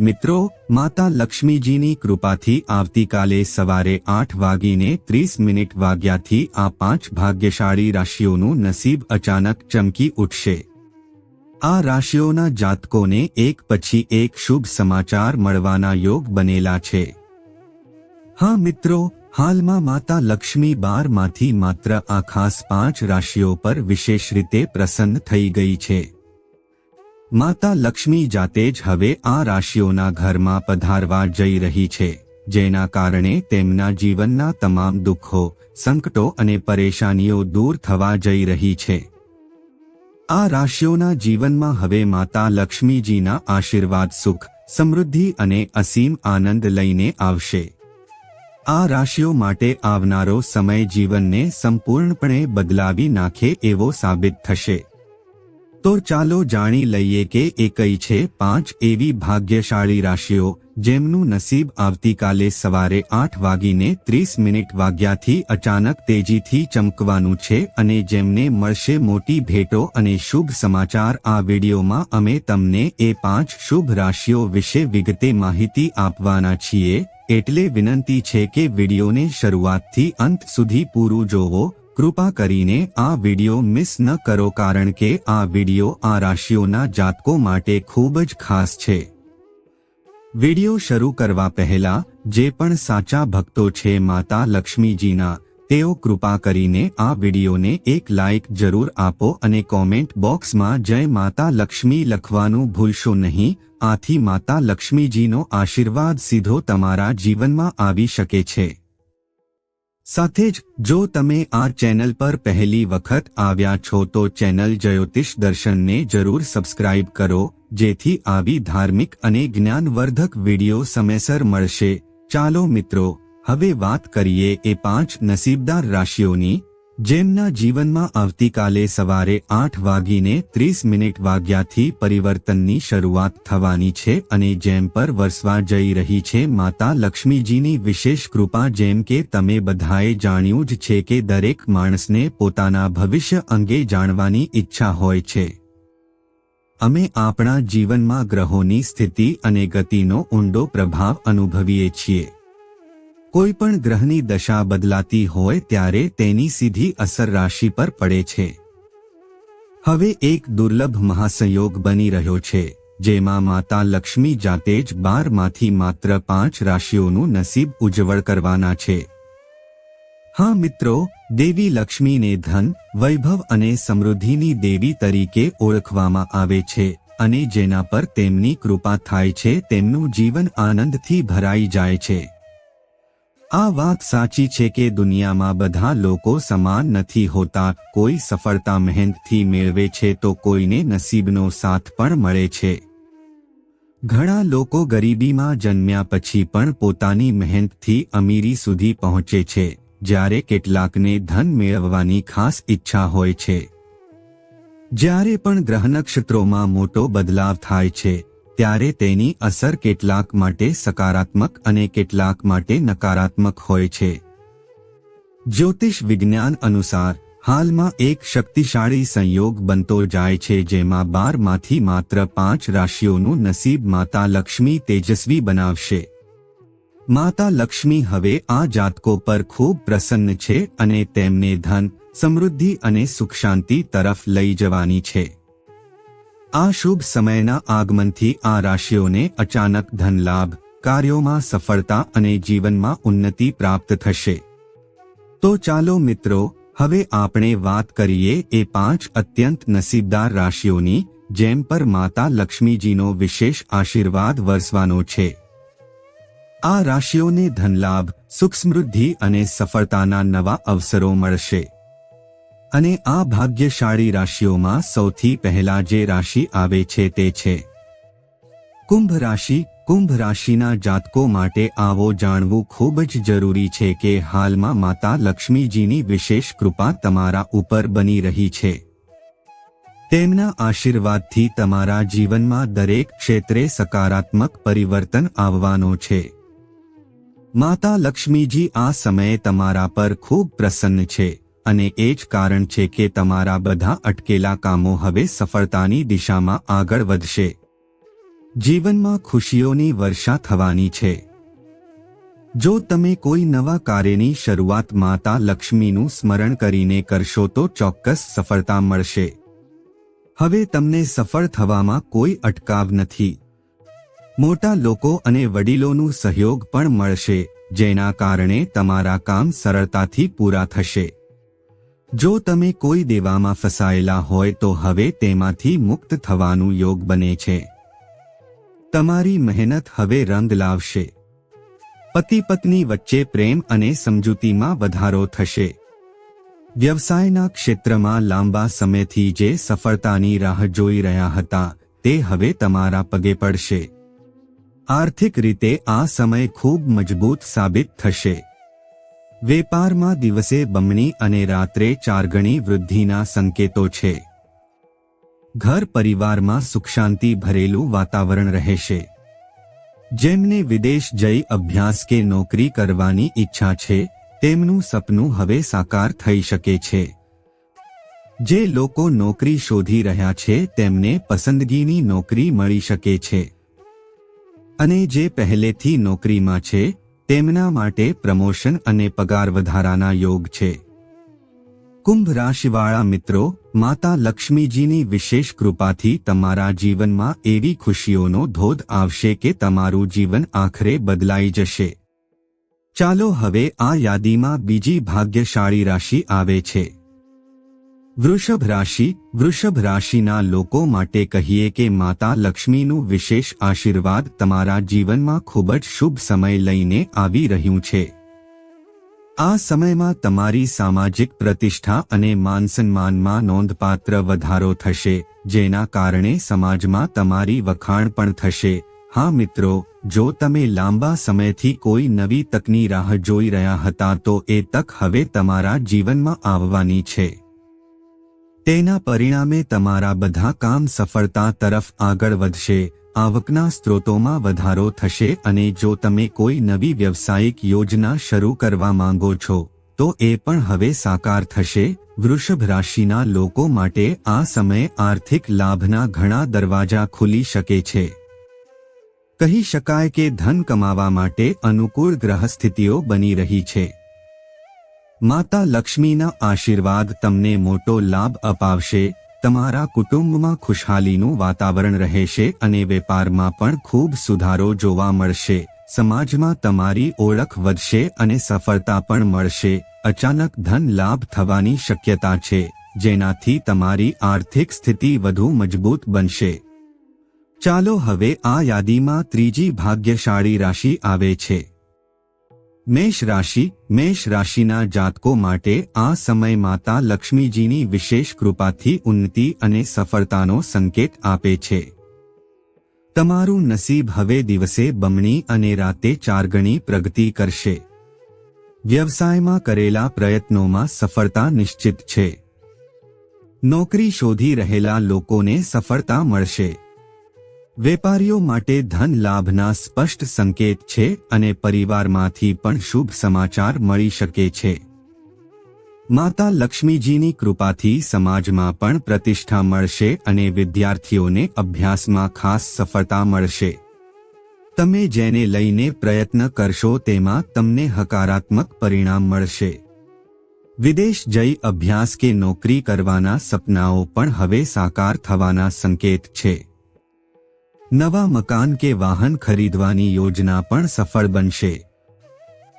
મિત્રો, માતા લક્ષ્મીજીની કૃપાથી આવતીકાલે સવારે આઠ વાગીને ત્રીસ મિનિટ વાગ્યાથી આ પાંચ ભાગ્યશાળી રાશિઓનું નસીબ અચાનક ચમકી ઉઠશે. આ રાશિઓના જાતકોને એક પછી એક શુભ સમાચાર મળવાના યોગ બનેલા છે. હા મિત્રો, હાલમાં માતા લક્ષ્મી બારમાંથી માત્ર આ ખાસ પાંચ રાશિઓ પર વિશેષ રીતે પ્રસન્ન થઈ ગઈ છે. માતા લક્ષ્મી જાતે જ હવે આ રાશિઓના ઘરમાં પધારવા જઈ રહી છે, જેના કારણે તેમના જીવનના તમામ દુઃખો, સંકટો અને પરેશાનીઓ દૂર થવા જઈ રહી છે. આ રાશિઓના જીવનમાં હવે માતા લક્ષ્મીજીના આશીર્વાદ સુખ, સમૃદ્ધિ અને અસીમ આનંદ લઈને આવશે. આ રાશિઓ માટે આવનારો સમય જીવનને સંપૂર્ણપણે બદલાવી નાખે એવો સાબિત થશે. તો ચાલો જાણી લઈએ કે એ કઈ છે પાંચ એવી ભાગ્યશાળી રાશિઓ જેમનું નસીબ આવતીકાલે સવારે આઠ વાગીને ત્રીસ મિનિટ વાગ્યાથી અચાનક તેજીથી ચમકવાનું છે અને જેમને મળશે મોટી ભેટો અને શુભ સમાચાર આ વિડીયોમાં અમે તમને એ પાંચ શુભ રાશિઓ વિશે વિગતે માહિતી આપવાના છીએ. એટલે વિનંતી છે કે વિડીયોને શરૂઆતથી અંત સુધી પૂરું જોવો કૃપા કરીને આ વિડિયો મિસ ન કરો કારણ કે આ વિડિયો આ રાશિઓના જાતકો માટે ખૂબ જ ખાસ છે. વિડિયો શરૂ કરવા પહેલા, જે પણ સાચા ભક્તો છે માતા લક્ષ્મીજીના, તેઓ કૃપા કરીને આ વિડિયોને એક લાઇક જરૂર આપો અને કોમેન્ટ બોક્સમાં જય માતા લક્ષ્મી લખવાનું ભૂલશો નહીં, આથી માતા લક્ષ્મીજીનો આશીર્વાદ સીધો તમારા જીવનમાં આવી શકે છે. સાથે જ, જો તમે આ ચેનલ પર પહેલી વખત આવ્યા છો તો ચેનલ જ્યોતિષ દર્શનને જરૂર સબસ્ક્રાઇબ કરો, જેથી આવી ધાર્મિક અને જ્ઞાનવર્ધક વીડિયો સમયસર મળશે. ચાલો મિત્રો, હવે વાત કરીએ એ પાંચ નસીબદાર રાશિઓની. જેમના જીવનમાં આવતીકાલે સવારે આઠ વાગીને ત્રીસ મિનિટ વાગ્યાથી પરિવર્તનની શરૂઆત થવાની છે અને જેમ પર વરસવા જઈ રહી છે માતા લક્ષ્મીજીની વિશેષ કૃપા જેમ કે તમે બધાએ જાણ્યું જ છે કે દરેક માણસને પોતાના ભવિષ્ય અંગે જાણવાની ઈચ્છા હોય છે. અમે આપણા જીવનમાં ગ્રહોની સ્થિતિ અને ગતિનો ઊંડો પ્રભાવ અનુભવીએ છીએ. કોઈ પણ ગ્રહની દશા બદલાતી હોય ત્યારે તેની સીધી અસર રાશિ પર પડે છે. હવે એક દુર્લભ મહાસંયોગ બની રહ્યો છે, જેમાં માતા લક્ષ્મી જાતે જ બારમાંથી માત્ર પાંચ રાશિઓનું નસીબ ઉજ્જવળ કરવાના છે. હા મિત્રો, દેવી લક્ષ્મીને ધન, વૈભવ અને સમૃદ્ધિની દેવી તરીકે ઓળખવામાં આવે છે અને જેના પર તેમની કૃપા થાય છે તેમનું જીવન આનંદથી ભરાઈ જાય છે. આ વાત સાચી છે કે દુનિયામાં બધા લોકો સમાન નથી હોતા, કોઈ સફળતા મહેનતથી મેળવે છે તો કોઈને નસીબનો સાથ પણ મળે છે. ઘણા લોકો ગરીબીમાં જન્મ્યા પછી પણ પોતાની મહેનતથી અમીરી સુધી પહોંચે છે, જ્યારે કેટલાકને ધન મેળવવાની ખાસ ઈચ્છા હોય છે. જ્યારે પણ ગ્રહ નક્ષત્રોમાં મોટો બદલાવ થાય છે ત્યારે તેની અસર કેટલાક માટે સકારાત્મક અને કેટલાક માટે નકારાત્મક હોય છે. જ્યોતિષ વિજ્ઞાન અનુસાર, હાલમાં એક શક્તિશાળી સંયોગ બનતો જાય છે જેમાં બારમાંથી માત્ર પાંચ રાશિઓનું નસીબ માતા લક્ષ્મી તેજસ્વી બનાવશે. માતા લક્ષ્મી હવે આ જાતકો પર ખૂબ પ્રસન્ન છે અને તેમને ધન, સમૃદ્ધિ અને સુખ શાંતિ તરફ લઈ જવાની છે. આ શુભ સમયના આગમનથી આ રાશિઓને અચાનક ધનલાભ, કાર્યોમાં સફળતા અને જીવનમાં ઉન્નતિ પ્રાપ્ત થશે. તો ચાલો મિત્રો, હવે આપણે વાત કરીએ એ પાંચ અત્યંત નસીબદાર રાશિઓની, જેમ પર માતા લક્ષ્મીજીનો વિશેષ આશીર્વાદ વરસવાનો છે. આ રાશિઓને ધનલાભ, સુખ સમૃદ્ધિ અને સફળતાના નવા અવસરો મળશે. અને આ ભાગ્યશાળી રાશિઓમાં સૌથી પહેલા જે રાશિ આવે છે તે છે. કુંભ રાશિ, કુંભ રાશિના જાતકો માટે આવો જાણવું ખૂબ જ જરૂરી છે કે હાલમાં માતા લક્ષ્મીજીની વિશેષ કૃપા તમારા ઉપર બની રહી છે. તેમના આશીર્વાદથી તમારા જીવનમાં દરેક ક્ષેત્રે સકારાત્મક પરિવર્તન આવવાનો છે. માતા લક્ષ્મીજી આ સમયે તમારા પર ખૂબ પ્રસન્ન છે. અને એ જ કારણ છે કે તમારા બધા અટકેલા કામો હવે સફળતાની દિશામાં આગળ વધશે. જીવનમાં ખુશીઓની વર્ષા થવાની છે. જો તમે કોઈ નવા કાર્યની શરૂઆત માતા લક્ષ્મીનું સ્મરણ કરીને કરશો તો ચોક્કસ સફળતા મળશે. હવે તમને સફળ થવામાં કોઈ અટકાવ નથી. મોટા લોકો અને વડીલોનું સહયોગ પણ મળશે, જેના કારણે તમારા કામ સરળતાથી પૂરા થશે. જો તમે કોઈ દેવામાં ફસાયેલા હોય તો હવે તેમાંથી મુક્ત થવાનું યોગ બને છે. તમારી મહેનત હવે રંગ લાવશે. પતિ પત્ની વચ્ચે પ્રેમ અને સમજૂતીમાં વધારો થશે. વ્યવસાયના ક્ષેત્રમાં લાંબા સમયથી જે સફળતાની રાહ જોઈ રહ્યા હતા, તે હવે તમારા પગે પડશે. આર્થિક રીતે આ સમય ખૂબ મજબૂત સાબિત થશે. વેપારમાં દિવસે બમણી અને રાત્રે ચારગણી વૃદ્ધિના સંકેતો છે. ઘર પરિવારમાં સુખ શાંતિ ભરેલું વાતાવરણ રહેશે. જેમને વિદેશ જઈ અભ્યાસ કે નોકરી કરવાની ઈચ્છા છે, તેમનું સપનું હવે સાકાર થઈ શકે છે. જે લોકો નોકરી શોધી રહ્યા છે, તેમને પસંદગીની નોકરી મળી શકે છે. અને જે પહેલેથી નોકરીમાં છે તેમના માટે પ્રમોશન અને પગાર વધારાના યોગ છે. કુંભ રાશિવાળા મિત્રો, માતા લક્ષ્મીજીની વિશેષ કૃપાથી તમારા જીવનમાં એવી ખુશીઓનો ધોધ આવશે કે તમારું જીવન આખરે બદલાઈ જશે. ચાલો હવે આ યાદીમાં બીજી ભાગ્યશાળી રાશિ આવે છે. વૃષભ રાશિ, વૃષભ રાશિના લોકો માટે કહીએ કે માતા લક્ષ્મીનું વિશેષ આશીર્વાદ તમારા જીવનમાં ખૂબ જ શુભ સમય લઈને આવી રહ્યું છે. આ સમયમાં તમારી સામાજિક પ્રતિષ્ઠા અને માનસન્માનમાં નોંધપાત્ર વધારો થશે, જેના કારણે સમાજમાં તમારી વખાણ પણ થશે. હા મિત્રો, જો તમે લાંબા સમયથી કોઈ નવી તકની રાહ જોઈ રહ્યા હતા તો એ તક હવે તમારા જીવનમાં આવવાની છે. તેના પરિણામે તમારા બધા કામ સફળતા તરફ આગળ વધશે, આવકના સ્ત્રોતોમાં વધારો થશે અને જો તમે કોઈ નવી વ્યવસાયિક યોજના શરૂ કરવા માંગો છો, તો એ પણ હવે સાકાર થશે. વૃષભ રાશિના લોકો માટે આ સમયે આર્થિક લાભના ઘણા દરવાજા ખુલી શકે છે. કહી શકાય કે ધન કમાવા માટે અનુકૂળ ગ્રહસ્થિતિઓ બની રહી છે. માતા લક્ષ્મીના આશીર્વાદ તમને મોટો લાભ અપાવશે, તમારા કુટુંબમાં ખુશહાલીનું વાતાવરણ રહેશે અને વેપારમાં પણ ખૂબ સુધારો જોવા મળશે, સમાજમાં તમારી ઓળખ વધશે અને સફળતા પણ મળશે, અચાનક ધન લાભ થવાની શક્યતા છે, જેનાથી તમારી આર્થિક સ્થિતિ વધુ મજબૂત બનશે. ચાલો હવે આ યાદીમાં ત્રીજી ભાગ્યશાળી રાશિ આવે છે. મેષ રાશિ, મેષ રાશિના જાતકો માટે આ સમય માતા લક્ષ્મીજીની વિશેષ કૃપાથી ઉન્નતિ અને સફળતાનો સંકેત આપે છે. તમારું નસીબ હવે દિવસે બમણી અને રાતે ચારગણી પ્રગતિ કરશે. વ્યવસાયમાં કરેલા પ્રયત્નોમાં સફળતા નિશ્ચિત છે. નોકરી શોધી રહેલા લોકોને સફળતા મળશે. વેપારીઓ માટે ધન લાભના સ્પષ્ટ સંકેત છે અને પરિવારમાંથી પણ શુભ સમાચાર મળી શકે છે. માતા લક્ષ્મીજીની કૃપાથી સમાજમાં પણ પ્રતિષ્ઠા મળશે અને વિદ્યાર્થીઓને અભ્યાસમાં ખાસ સફળતા મળશે. તમે જેને લઈને પ્રયત્ન કરશો તેમાં તમને હકારાત્મક પરિણામ મળશે. વિદેશ જઈ અભ્યાસ કે નોકરી કરવાના સપનાઓ પણ હવે સાકાર થવાના સંકેત છે. નવા મકાન કે વાહન ખરીદવાની યોજના પણ સફળ બનશે.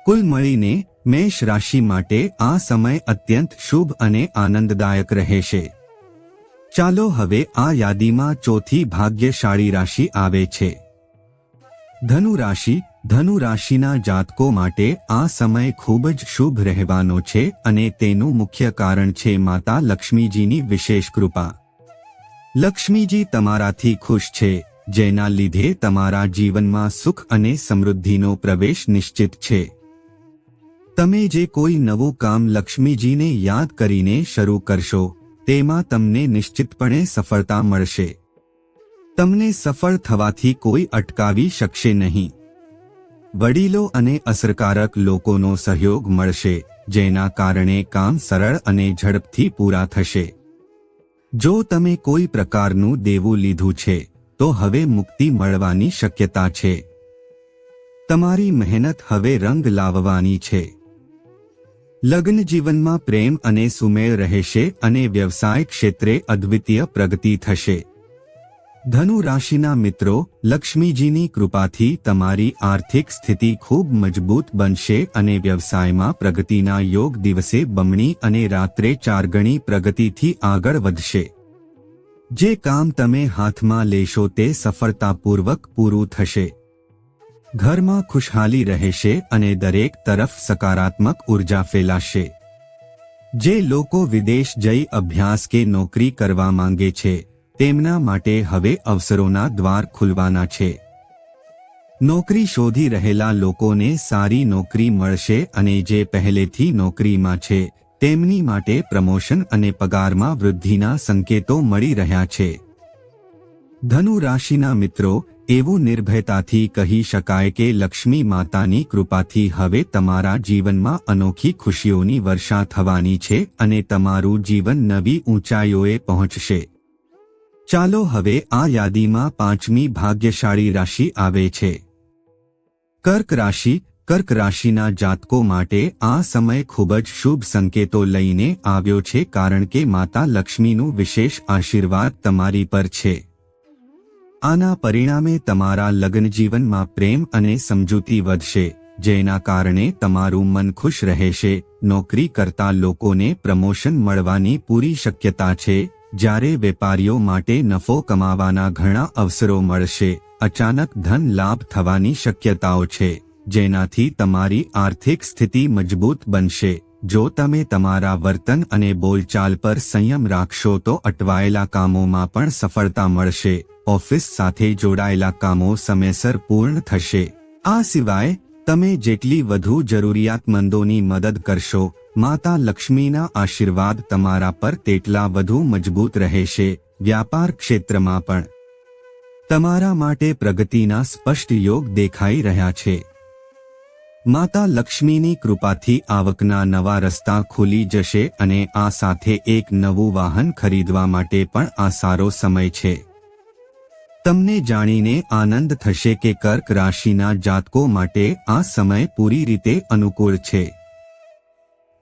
કુલ મળીને મેષ રાશિ માટે આ સમય અત્યંત શુભ અને આનંદદાયક રહેશે. ચાલો હવે આ યાદીમાં ચોથી ભાગ્યશાળી રાશિ આવે છે. ધનુ રાશિ, ધનુ રાશિના જાતકો માટે આ સમય ખૂબ જ શુભ રહેવાનો છે અને તેનું મુખ્ય કારણ છે માતા લક્ષ્મીજીની વિશેષ કૃપા. લક્ષ્મીજી તમારાથી ખુશ છે. જેના લીધે તમારા જીવનમાં સુખ અને સમૃદ્ધિનો પ્રવેશ નિશ્ચિત છે. તમે જે કોઈ નવું કામ લક્ષ્મીજીને યાદ કરીને શરૂ કરશો, તેમાં તમને નિશ્ચિતપણે સફળતા મળશે. તમને સફળ થવાથી કોઈ અટકાવી શકશે નહીં. વડીલો અને અસરકારક લોકોનો સહયોગ મળશે, જેના કારણે કામ સરળ અને ઝડપથી પૂરા થશે. જો તમે કોઈ પ્રકારનું દેવું લીધું છે તો હવે મુક્તિ મળવાની શક્યતા છે. તમારી મહેનત હવે રંગ લાવવાની છે. લગ્ન જીવનમાં પ્રેમ અને સુમેળ રહેશે અને વ્યવસાય ક્ષેત્રે અદ્વિતીય પ્રગતિ થશે. ધનુ રાશિના મિત્રો, લક્ષ્મીજીની કૃપાથી તમારી આર્થિક સ્થિતિ ખૂબ મજબૂત બનશે અને વ્યવસાયમાં પ્રગતિના યોગ દિવસે બમણી અને રાત્રે ચાર ગણી પ્રગતિથી આગળ વધશે. જે કામ તમે હાથમાં લેશો તે સફળતાપૂર્વક પૂરું થશે. ઘરમાં ખુશહાલી રહેશે અને દરેક તરફ સકારાત્મક ઊર્જા ફેલાશે. જે લોકો વિદેશ જઈ અભ્યાસ કે નોકરી કરવા માંગે છે, તેમના માટે હવે અવસરોના દ્વાર ખુલવાના છે. નોકરી શોધી રહેલા લોકોને સારી નોકરી મળશે અને જે પહેલેથી નોકરીમાં છે તેમની માટે પ્રમોશન અને પગારમાં વૃદ્ધિના સંકેતો મળી રહ્યા છે. ધનુ રાશિના મિત્રો, એવું નિર્ભયતાથી કહી શકાય કે લક્ષ્મી માતાની કૃપાથી હવે તમારા જીવનમાં અનોખી ખુશીઓની વર્ષા થવાની છે અને તમારું જીવન નવી ઊંચાઈઓએ પહોંચશે. ચાલો હવે આ યાદીમાં પાંચમી ભાગ્યશાળી રાશિ આવે છે. કર્ક રાશિ કર્ક રાશિના જાતકો માટે આ સમય ખૂબ જ શુભ સંકેતો લઈને આવ્યો છે કારણ કે માતા લક્ષ્મીનું વિશેષ આશીર્વાદ તમારી પર છે. આના પરિણામે તમારા લગ્ન જીવનમાં પ્રેમ અને સમજૂતી વધશે, જેના કારણે તમારું મન ખુશ રહેશે, નોકરી કરતા લોકોને પ્રમોશન મળવાની પૂરી શક્યતા છે, જ્યારે વેપારીઓ માટે નફો કમાવાના ઘણા અવસરો મળશે, અચાનક ધન લાભ થવાની શક્યતાઓ છે. જેનાથી તમારી આર્થિક સ્થિતિ મજબૂત બનશે. જો તમે તમારા વર્તન અને બોલચાલ પર સંયમ રાખશો તો અટવાયેલા કામોમાં પણ સફળતા મળશે. ઓફિસ સાથે જોડાયેલા કામો સમયસર પૂર્ણ થશે. આ સિવાય, તમે જેટલી વધુ જરૂરિયાતમંદોની મદદ કરશો, માતા લક્ષ્મીના આશીર્વાદ તમારા પર તેટલા વધુ મજબૂત રહેશે. વ્યાપાર ક્ષેત્રમાં પણ. તમારા માટે પ્રગતિના સ્પષ્ટ યોગ દેખાઈ રહ્યા છે. માતા લક્ષ્મીની કૃપાથી આવકના નવા રસ્તા ખુલી જશે અને આ સાથે એક નવું વાહન ખરીદવા માટે પણ આ સારો સમય છે. તમને જાણીને આનંદ થશે કે કર્ક રાશિના જાતકો માટે આ સમય પૂરી રીતે અનુકૂળ છે.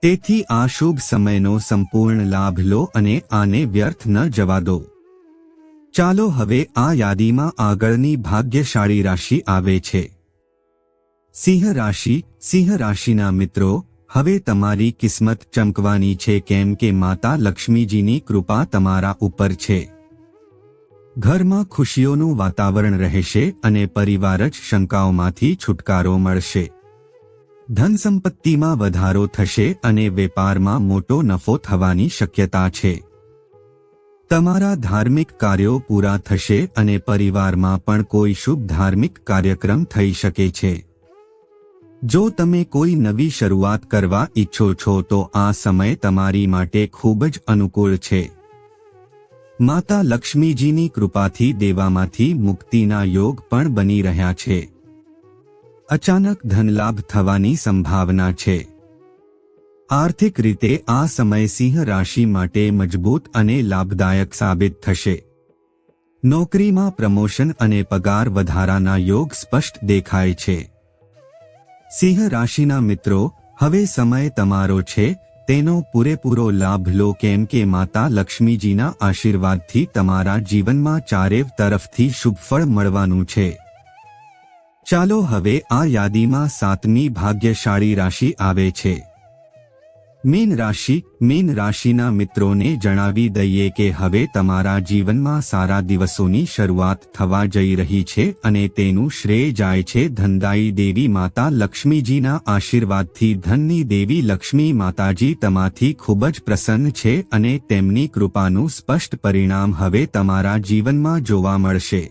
તેથી આ શુભ સમયનો સંપૂર્ણ લાભ લો અને આને વ્યર્થ ન જવા દો. ચાલો હવે આ યાદીમાં આગળની ભાગ્યશાળી રાશિ આવે છે. સિંહ રાશિ, સિંહ રાશિના મિત્રો, હવે તમારી કિસ્મત ચમકવાની છે કેમ કે માતા લક્ષ્મીજીની કૃપા તમારા ઉપર છે. ઘરમાં ખુશીઓનું વાતાવરણ રહેશે અને પરિવાર જ શંકાઓમાંથી છુટકારો મળશે. ધન સંપત્તિમાં વધારો થશે અને વેપારમાં મોટો નફો થવાની શક્યતા છે. તમારા ધાર્મિક કાર્યો પૂરા થશે અને પરિવારમાં પણ કોઈ શુભ ધાર્મિક કાર્યક્રમ થઈ શકે છે. જો તમે કોઈ નવી શરૂઆત કરવા ઈચ્છો છો તો આ સમય તમારી માટે ખૂબ જ અનુકૂળ છે. માતા લક્ષ્મીજીની કૃપાથી દેવામાંથી મુક્તિના યોગ પણ બની રહ્યા છે. અચાનક ધનલાભ થવાની સંભાવના છે. આર્થિક રીતે આ સમય સિંહ રાશિ માટે મજબૂત અને લાભદાયક સાબિત થશે. નોકરીમાં પ્રમોશન અને પગાર વધારાના યોગ સ્પષ્ટ દેખાય છે. સિંહ રાશિના મિત્રો, હવે સમય તમારો છે, તેનો પૂરેપૂરો લાભ લો કેમ કે માતા લક્ષ્મીજીના આશીર્વાદથી તમારા જીવનમાં ચારેવ તરફથી શુભફળ મળવાનું છે. ચાલો હવે આ યાદીમાં સાતમી ભાગ્યશાળી રાશિ આવે છે. મીન રાશિ, મીન રાશિના મિત્રોને જણાવી દઈએ કે હવે તમારા જીવનમાં સારા દિવસોની શરૂઆત થવા જઈ રહી છે અને તેનું શ્રેય જાય છે ધનદાયી દેવી માતા લક્ષ્મીજીના આશીર્વાદથી. ધનની દેવી લક્ષ્મી માતાજી તમાથી ખૂબ જ પ્રસન્ન છે અને તેમની કૃપાનું સ્પષ્ટ પરિણામ હવે તમારા જીવનમાં જોવા મળશે.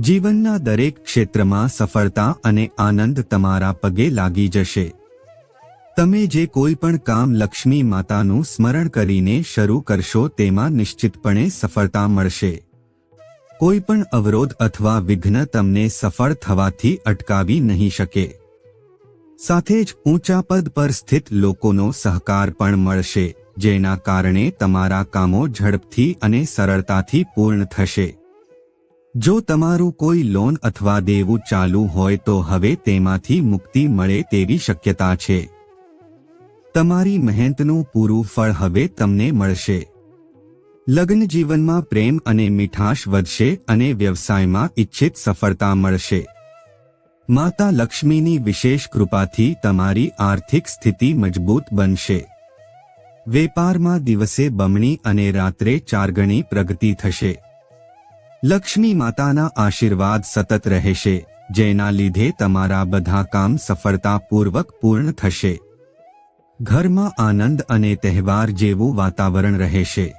જીવનના દરેક ક્ષેત્રમાં સફળતા અને આનંદ તમારા પગે લાગી જશે. તમે જે કોઈ પણ કામ લક્ષ્મી માતાનું સ્મરણ કરીને શરૂ કરશો તેમાં નિશ્ચિતપણે સફળતા મળશે. કોઈ પણ અવરોધ અથવા વિઘ્ન તમને સફળ થવાથી અટકાવી નહીં શકે. સાથે જ ઊંચા પદ પર સ્થિત લોકોનો સહકાર પણ મળશે, જેના કારણે તમારા કામો ઝડપથી અને સરળતાથી પૂર્ણ થશે. જો તમારું કોઈ લોન અથવા દેવું ચાલુ હોય તો હવે તેમાંથી મુક્તિ મળે તેવી શક્યતા છે. તમારી મહેનતનું પૂરું ફળ હવે તમને મળશે. લગ્ન જીવનમાં પ્રેમ અને મીઠાશ વધશે અને વ્યવસાયમાં ઇચ્છિત સફળતા મળશે. માતા લક્ષ્મીની વિશેષ કૃપાથી તમારી આર્થિક સ્થિતિ મજબૂત બનશે. વેપારમાં દિવસે બમણી અને રાત્રે ચારગણી પ્રગતિ થશે. લક્ષ્મી માતાના આશીર્વાદ સતત રહેશે, જેના લીધે તમારા બધા કામ સફળતાપૂર્વક પૂર્ણ થશે. ઘરમાં આનંદ અને તહેવાર જેવું વાતાવરણ રહેશે.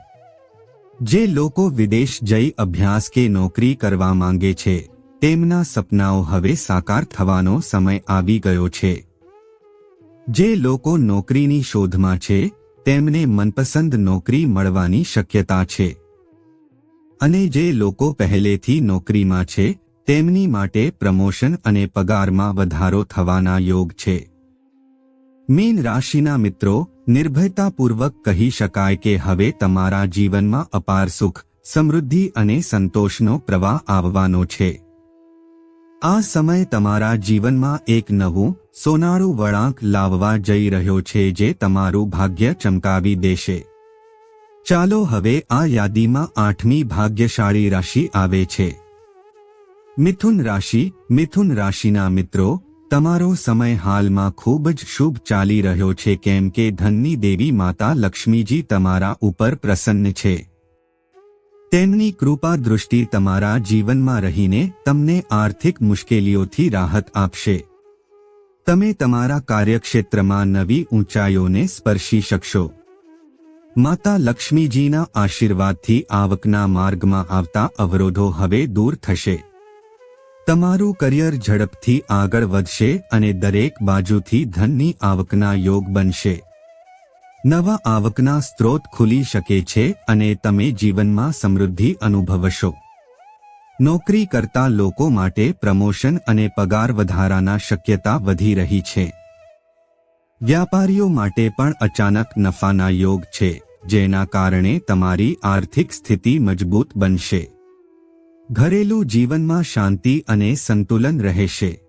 જે લોકો વિદેશ જઈ અભ્યાસ કે નોકરી કરવા માંગે છે, તેમના સપનાઓ હવે સાકાર થવાનો સમય આવી ગયો છે. જે લોકો નોકરીની શોધમાં છે, તેમને મનપસંદ નોકરી મળવાની શક્યતા છે. અને જે લોકો પહેલેથી નોકરીમાં છે, તેમની માટે પ્રમોશન અને પગારમાં વધારો થવાના યોગ છે. મીન રાશિના મિત્રો, નિર્ભયતાપૂર્વક કહી શકાય કે હવે તમારા જીવનમાં અપાર સુખ, સમૃદ્ધિ અને સંતોષનો પ્રવાહ આવવાનો છે. આ સમય તમારા જીવનમાં એક નવું સોનાળું વળાંક લાવવા જઈ રહ્યો છે જે તમારું ભાગ્ય ચમકાવી દેશે. ચાલો હવે આ યાદીમાં આઠમી ભાગ્યશાળી રાશિ આવે છે. મિથુન રાશિ, મિથુન રાશિના મિત્રો તમારો સમય હાલમાં ખૂબ જ શુભ ચાલી રહ્યો છે કેમ કે ધનની દેવી માતા લક્ષ્મીજી તમારા ઉપર પ્રસન્ન છે. તેમની કૃપા દૃષ્ટિ તમારા જીવનમાં રહીને તમને આર્થિક મુશ્કેલીઓથી રાહત આપશે. તમે તમારા કાર્યક્ષેત્રમાં નવી ઊંચાઈઓને સ્પર્શી શકશો. માતા લક્ષ્મીજીના આશીર્વાદથી આવકના માર્ગમાં આવતા અવરોધો હવે દૂર થશે. તમારું કરિયર ઝડપથી આગળ વધશે અને દરેક બાજુથી ધનની આવકના યોગ બનશે. નવા આવકના સ્ત્રોત ખુલી શકે છે અને તમે જીવનમાં સમૃદ્ધિ અનુભવશો. નોકરી કરતા લોકો માટે પ્રમોશન અને પગાર વધારાના શક્યતા વધી રહી છે. વ્યાપારીઓ માટે પણ અચાનક નફાના યોગ છે, જેના કારણે તમારી આર્થિક સ્થિતિ મજબૂત બનશે. ઘરેલું જીવનમાં શાંતિ અને સંતુલન રહેશે.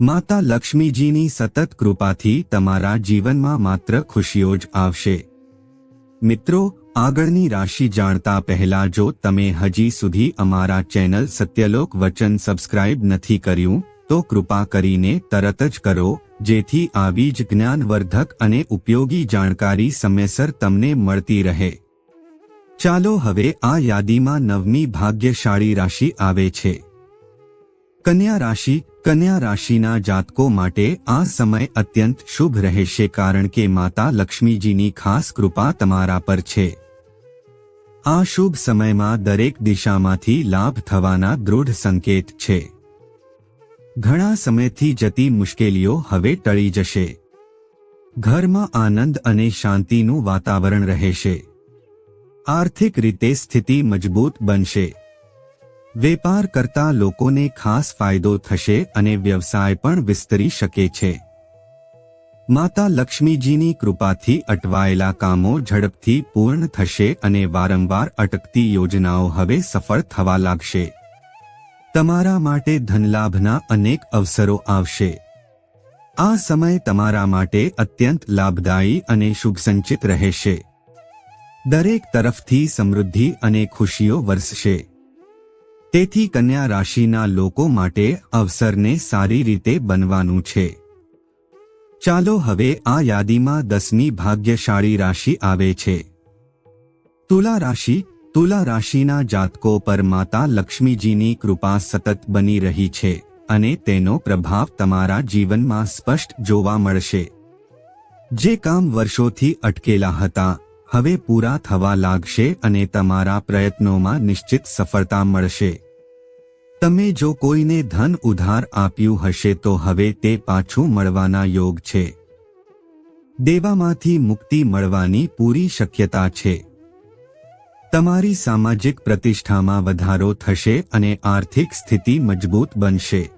માતા લક્ષ્મીજીની સતત કૃપાથી તમારા જીવનમાં માત્ર ખુશીઓ જ આવશે. મિત્રો, આગળની રાશિ જાણતા પહેલા જો તમે હજી સુધી અમારા ચેનલ સત્યલોક વચન સબસ્ક્રાઇબ નથી કર્યું, તો કૃપા કરીને તરત જ કરો, જેથી આવી જ જ્ઞાનવર્ધક અને ઉપયોગી જાણકારી સમયસર તમને મળતી રહે. ચાલો હવે આ યાદીમાં નવમી ભાગ્યશાળી રાશિ આવે છે. કન્યા રાશિ, કન્યા રાશિના જાતકો માટે આ સમય અત્યંત શુભ રહેશે કારણ કે માતા લક્ષ્મીજીની ખાસ કૃપા તમારા પર છે. આ શુભ સમયમાં દરેક દિશામાંથી લાભ થવાના દૃઢ સંકેત છે. ઘણા સમયથી જતી મુશ્કેલીઓ હવે ટળી જશે. ઘરમાં આનંદ અને શાંતિનું વાતાવરણ રહેશે. આર્થિક રીતે સ્થિતિ મજબૂત બનશે. વેપાર કરતા લોકોને ખાસ ફાયદો થશે અને વ્યવસાય પણ વિસ્તરી શકે છે. માતા લક્ષ્મીજીની કૃપાથી અટવાયેલા કામો ઝડપથી પૂર્ણ થશે અને વારંવાર અટકતી યોજનાઓ હવે સફળ થવા લાગશે. તમારા માટે ધનલાભના અનેક અવસરો આવશે. આ સમય તમારા માટે અત્યંત લાભદાયી અને શુભસંચિત રહેશે. દરેક તરફથી સમૃદ્ધિ અને ખુશીઓ વરસશે. તેથી કન્યા રાશિના લોકો માટે અવસરને સારી રીતે બનવાનું છે. ચાલો હવે આ યાદીમાં દસમી ભાગ્યશાળી રાશિ આવે છે. તુલા રાશિ, તુલા રાશિના જાતકો પર માતા લક્ષ્મીજીની કૃપા સતત બની રહી છે અને તેનો પ્રભાવ તમારા જીવનમાં સ્પષ્ટ જોવા મળશે. જે કામ વર્ષોથી અટકેલા હતા હવે પૂરા થવા લાગશે અને તમારા પ્રયત્નોમાં નિશ્ચિત સફળતા મળશે. તમે જો કોઈને ધન ઉધાર આપ્યું હશે તો હવે તે પાછું મળવાના યોગ છે. દેવામાંથી મુક્તિ મળવાની પૂરી શક્યતા છે. તમારી સામાજિક પ્રતિષ્ઠામાં વધારો થશે અને આર્થિક સ્થિતિ મજબૂત બનશે.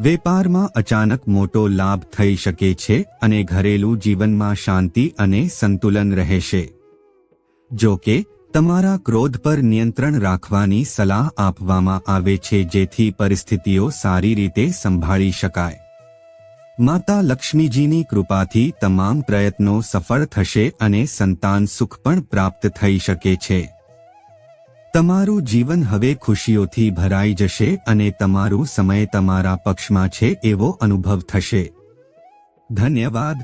વેપારમાં અચાનક મોટો લાભ થઈ શકે છે અને ઘરેલું જીવનમાં શાંતિ અને સંતુલન રહેશે. જો કે, તમારા ક્રોધ પર નિયંત્રણ રાખવાની સલાહ આપવામાં આવે છે જેથી પરિસ્થિતિઓ સારી રીતે સંભાળી શકાય. માતા લક્ષ્મીજીની કૃપાથી તમામ પ્રયત્નો સફળ થશે અને સંતાન સુખ પણ પ્રાપ્ત થઈ શકે છે. તમારું જીવન હવે ખુશીઓથી ભરાઈ જશે અને તમારું સમય તમારા પક્ષમાં છે એવો અનુભવ થશે. ધન્યવાદ.